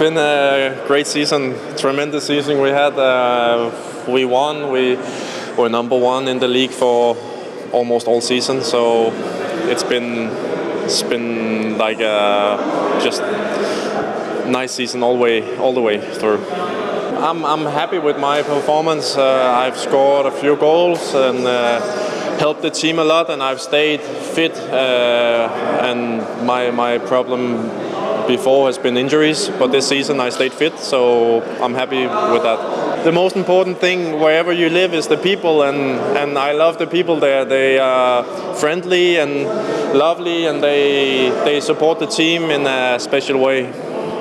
been a great season, tremendous season we had. Uh, we won. We were number one in the league for almost all season. So it's been it's been like a just nice season all way all the way through. I'm I'm happy with my performance. Uh, I've scored a few goals and. Uh, helped the team a lot and I've stayed fit uh, and my my problem before has been injuries, but this season I stayed fit, so I'm happy with that. The most important thing wherever you live is the people, and, and I love the people there. They are friendly and lovely, and they, they support the team in a special way.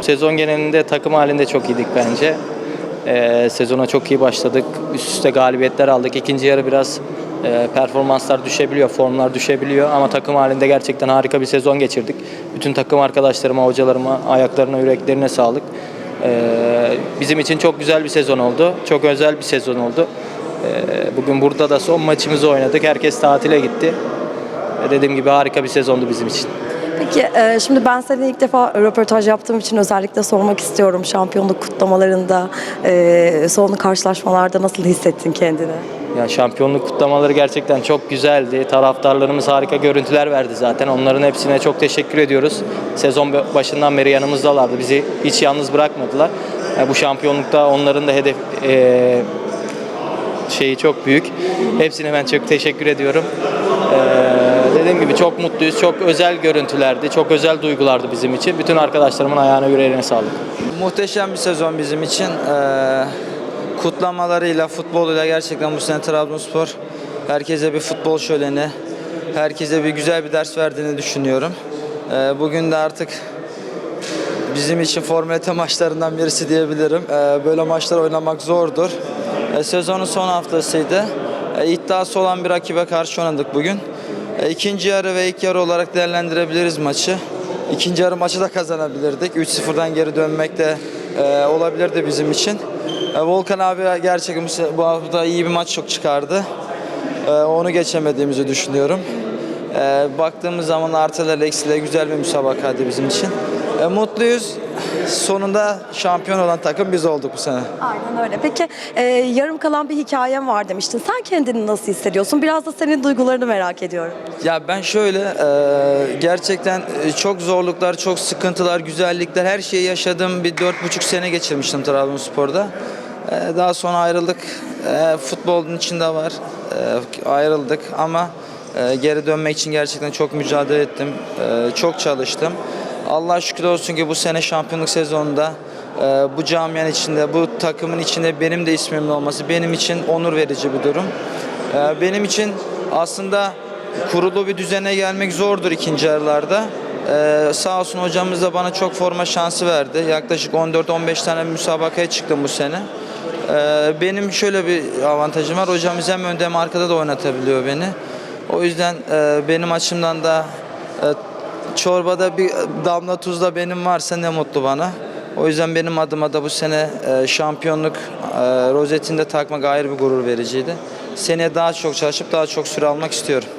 Sezon genelinde takım halinde çok iyiydik bence. Ee, sezona çok iyi başladık. Üst üste galibiyetler aldık. İkinci yarı biraz e, performanslar düşebiliyor, formlar düşebiliyor ama takım halinde gerçekten harika bir sezon geçirdik. Bütün takım arkadaşlarıma, hocalarıma, ayaklarına, yüreklerine sağlık. Ee, bizim için çok güzel bir sezon oldu. Çok özel bir sezon oldu. Ee, bugün burada da son maçımızı oynadık. Herkes tatile gitti. Ee, Dediğim gibi harika bir sezondu bizim için. Peki e, şimdi ben seninle ilk defa röportaj yaptığım için özellikle sormak istiyorum. Şampiyonluk kutlamalarında, e, son karşılaşmalarda nasıl hissettin kendini? Ya şampiyonluk kutlamaları gerçekten çok güzeldi. Taraftarlarımız harika görüntüler verdi zaten. Onların hepsine çok teşekkür ediyoruz. Sezon başından beri yanımızdalardı. Bizi hiç yalnız bırakmadılar. Ya bu şampiyonlukta onların da hedef e, şeyi çok büyük. Hepsine ben çok teşekkür ediyorum. Ee, dediğim gibi çok mutluyuz. Çok özel görüntülerdi. Çok özel duygulardı bizim için. Bütün arkadaşlarımın ayağına yüreğine sağlık. Muhteşem bir sezon bizim için. Ee, kutlamalarıyla, futboluyla gerçekten bu sene Trabzonspor herkese bir futbol şöleni, herkese bir güzel bir ders verdiğini düşünüyorum. Ee, bugün de artık bizim için formalite maçlarından birisi diyebilirim. Ee, böyle maçlar oynamak zordur. Ee, sezonun son haftasıydı. Ee, iddiası olan bir rakibe karşı oynadık bugün. Ee, ikinci yarı ve ilk yarı olarak değerlendirebiliriz maçı. İkinci yarı maçı da kazanabilirdik. 3-0'dan geri dönmek de e, olabilirdi bizim için. E, Volkan abi gerçekten bu hafta iyi bir maç çok çıkardı. E, onu geçemediğimizi düşünüyorum. E, baktığımız zaman artılarla eksiyle güzel bir müsabakaydı bizim için. E, mutluyuz. Sonunda şampiyon olan takım biz olduk bu sene. Aynen öyle. Peki e, yarım kalan bir hikayem var demiştin. Sen kendini nasıl hissediyorsun? Biraz da senin duygularını merak ediyorum. Ya ben şöyle e, gerçekten e, çok zorluklar, çok sıkıntılar, güzellikler her şeyi yaşadığım bir dört buçuk sene geçirmiştim Trabzonspor'da. E, daha sonra ayrıldık. E, futbolun içinde var. E, ayrıldık ama e, geri dönmek için gerçekten çok mücadele ettim. E, çok çalıştım. Allah şükür olsun ki bu sene şampiyonluk sezonunda e, bu camianın içinde, bu takımın içinde benim de ismimin olması benim için onur verici bir durum. E, benim için aslında kurulu bir düzene gelmek zordur ikinci yarılarda. Ee, sağ olsun hocamız da bana çok forma şansı verdi. Yaklaşık 14-15 tane müsabakaya çıktım bu sene. Benim şöyle bir avantajım var. Hocamız hem önde hem arkada da oynatabiliyor beni. O yüzden e, benim açımdan da e, çorbada bir damla tuz da benim varsa ne mutlu bana. O yüzden benim adıma da bu sene e, şampiyonluk e, rozetinde takmak ayrı bir gurur vericiydi. Seneye daha çok çalışıp daha çok süre almak istiyorum.